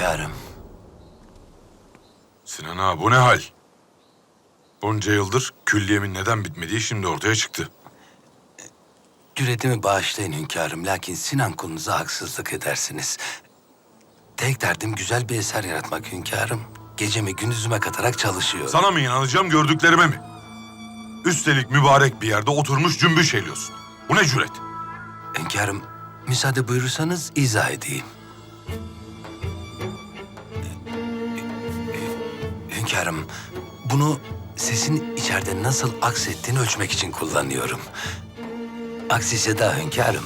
hünkârım. Sinan ağa bu ne hal? Bunca yıldır külliyemin neden bitmediği şimdi ortaya çıktı. Cüretimi bağışlayın hünkârım, lakin Sinan kulunuza haksızlık edersiniz. Tek derdim güzel bir eser yaratmak hünkârım. Gecemi gündüzüme katarak çalışıyorum. Sana mı inanacağım gördüklerime mi? Üstelik mübarek bir yerde oturmuş cümbüş eğliyorsun. Bu ne cüret? Hünkârım, müsaade buyurursanız izah edeyim. Hünkârım, bunu sesin içeride nasıl aksettiğini ölçmek için kullanıyorum. Aksi ise daha hünkârım,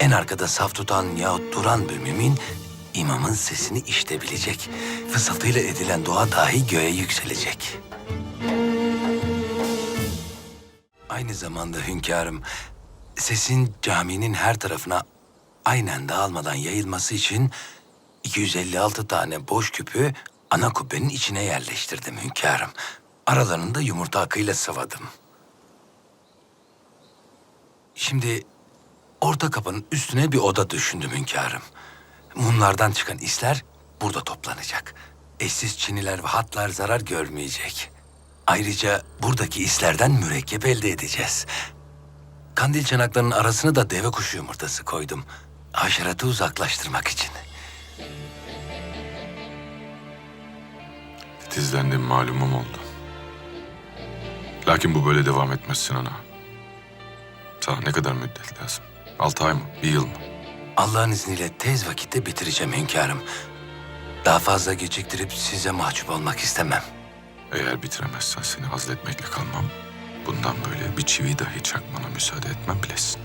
en arkada saf tutan yahut duran bir mümin, imamın sesini işitebilecek. Fısıltıyla edilen dua dahi göğe yükselecek. Aynı zamanda hünkârım, sesin caminin her tarafına aynen dağılmadan yayılması için 256 tane boş küpü ana kubbenin içine yerleştirdim hünkârım. Aralarını da yumurta akıyla sıvadım. Şimdi orta kapının üstüne bir oda düşündüm hünkârım. Mumlardan çıkan isler burada toplanacak. Eşsiz çiniler ve hatlar zarar görmeyecek. Ayrıca buradaki islerden mürekkep elde edeceğiz. Kandil çanaklarının arasına da deve kuşu yumurtası koydum. Haşeratı uzaklaştırmak için. Titizlendiğim malumum oldu. Lakin bu böyle devam etmez Sinan ağa. Sana ne kadar müddet lazım? Altı ay mı? Bir yıl mı? Allah'ın izniyle tez vakitte bitireceğim hünkârım. Daha fazla geciktirip size mahcup olmak istemem. Eğer bitiremezsen seni azletmekle kalmam. Bundan böyle bir çivi dahi çakmana müsaade etmem bilesin.